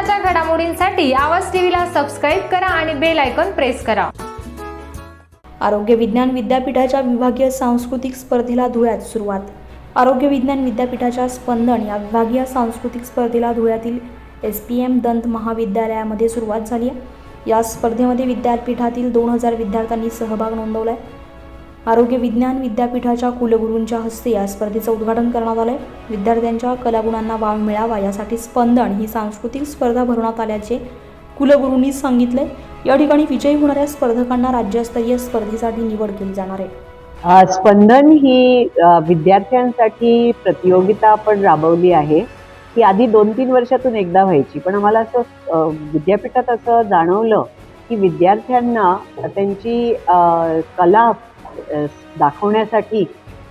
महत्त्वाच्या घडामोडींसाठी आवाज टीव्हीला सबस्क्राईब करा आणि बेल आयकॉन प्रेस करा. आरोग्य विज्ञान विद्यापीठाच्या विभागीय सांस्कृतिक स्पर्धेला धुळ्यात सुरुवात. आरोग्य विज्ञान विद्यापीठाच्या स्पंदन या विभागीय सांस्कृतिक स्पर्धेला धुळ्यातील एस पी एम दंत महाविद्यालयामध्ये सुरुवात झाली आहे. या स्पर्धेमध्ये विद्यापीठातील दोन हजार विद्यार्थ्यांनी सहभाग नोंदवला आहे. आरोग्य विज्ञान विद्यापीठाच्या कुलगुरूंच्या हस्ते या स्पर्धेचं उद्घाटन करण्यात आलं आहे विद्यार्थ्यांच्या कलागुणांना वाव मिळावा यासाठी स्पंदन ही सांस्कृतिक स्पर्धा भरवण्यात आल्याचे कुलगुरूंनी सांगितले या ठिकाणी विजयी होणाऱ्या स्पर्धकांना राज्यस्तरीय स्पर्धेसाठी निवड केली जाणार आहे. स्पंदन ही विद्यार्थ्यांसाठी प्रतियोगिता आपण राबवली आहे. ती आधी दोन तीन वर्षातून एकदा व्हायची पण आम्हाला असं विद्यापीठात असं जाणवलं की विद्यार्थ्यांना त्यांची कला दाखवण्यासाठी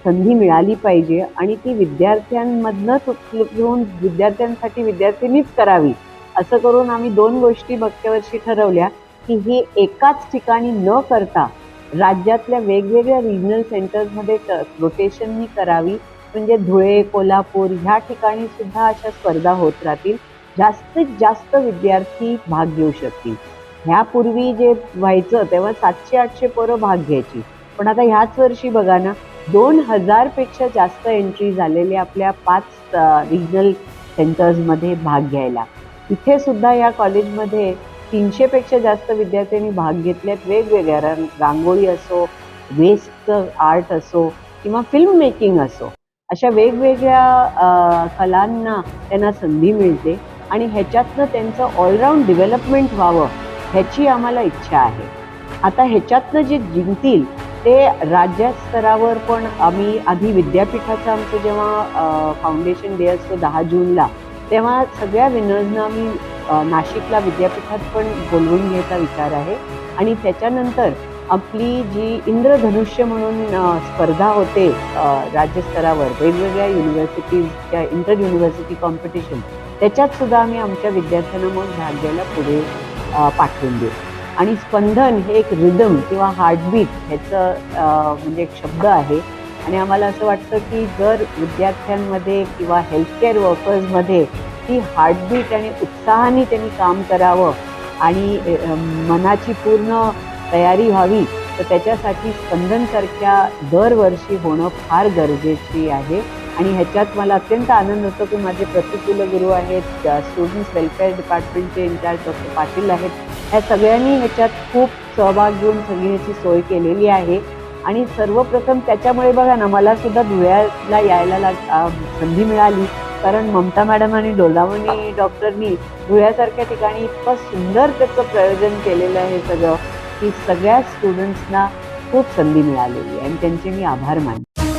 संधी मिळाली पाहिजे आणि ती विद्यार्थ्यांमधनंच उपलब्ध होऊन विद्यार्थ्यांसाठी विद्यार्थ्यांनीच करावी असं करून आम्ही दोन गोष्टी मागच्या वर्षी ठरवल्या की हे एकाच ठिकाणी न करता राज्यातल्या वेगवेगळ्या रिजनल सेंटर्समध्ये रोटेशननी करावी. म्हणजे धुळे कोल्हापूर ह्या ठिकाणी सुद्धा अशा स्पर्धा होत राहतील. जास्तीत जास्त विद्यार्थी भाग घेऊ शकतील. ह्यापूर्वी जे व्हायचं तेव्हा सातशे आठशे पोरं भाग घ्यायची. पण आता ह्याच वर्षी बघा ना दोन हजारपेक्षा जास्त एंट्री झालेले आपल्या पाच रिजनल सेंटर्समध्ये भाग घ्यायला. इथे सुद्धा या कॉलेजमध्ये तीनशेपेक्षा जास्त विद्यार्थ्यांनी भाग घेतल्यात. वेगवेगळ्या रंग रांगोळी असो वेस्टचं आर्ट असो किंवा फिल्म मेकिंग असो. अशा वेगवेगळ्या कलांना त्यांना संधी मिळते आणि ह्याच्यातनं त्यांचं ऑलराऊंड डेव्हलपमेंट व्हावं ह्याची आम्हाला इच्छा आहे. आता ह्याच्यातनं जे जिंकतील ते राज्यस्तरावर पण आम्ही आधी विद्यापीठाचं आमचं जेव्हा फाउंडेशन डे असतो दहा जूनला तेव्हा सगळ्या विनर्सना आम्ही नाशिकला विद्यापीठात पण बोलवून घ्यायचा विचार आहे. आणि त्याच्यानंतर आपली जी इंद्रधनुष्य म्हणून स्पर्धा होते राज्यस्तरावर वेगवेगळ्या युनिव्हर्सिटीजच्या इंटर युनिव्हर्सिटी कॉम्पिटिशन त्याच्यात सुद्धा आम्ही आमच्या विद्यार्थ्यांना मग भाग घ्यायला पुढे पाठवून देऊ. आणि स्पंदन हे एक रिदम किंवा हार्टबीट ह्याचं म्हणजे एक शब्द आहे. आणि आम्हाला असं वाटतं की जर विद्यार्थ्यांमध्ये किंवा हेल्थकेअर वर्कर्समध्ये ती हार्टबीट आणि उत्साहाने त्यांनी काम करावं आणि मनाची पूर्ण तयारी व्हावी तर त्याच्यासाठी स्पंदनसारख्या दरवर्षी होणं फार गरजेची आहे. आणि ह्याच्यात मला अत्यंत आनंद होतो की माझे प्रतिकूल गुरु आहेत स्टुडंट्स वेलफेअर डिपार्टमेंटचे इन्चार्ज डॉक्टर पाटील आहेत. ह्या सगळ्यांनी ह्याच्यात खूप सहभाग घेऊन सगळी ह्याची सोय केलेली आहे. आणि सर्वप्रथम त्याच्यामुळे बघा ना मला सुद्धा धुळ्याला यायला लाग संधी मिळाली. कारण ममता मॅडम आणि डोलावणी डॉक्टरनी धुळ्यासारख्या ठिकाणी इतकं सुंदर त्याचं प्रयोजन केलेलं आहे सगळं की सगळ्या स्टुडंट्सना खूप संधी मिळालेली आहे. आणि त्यांचे मी आभार मानते.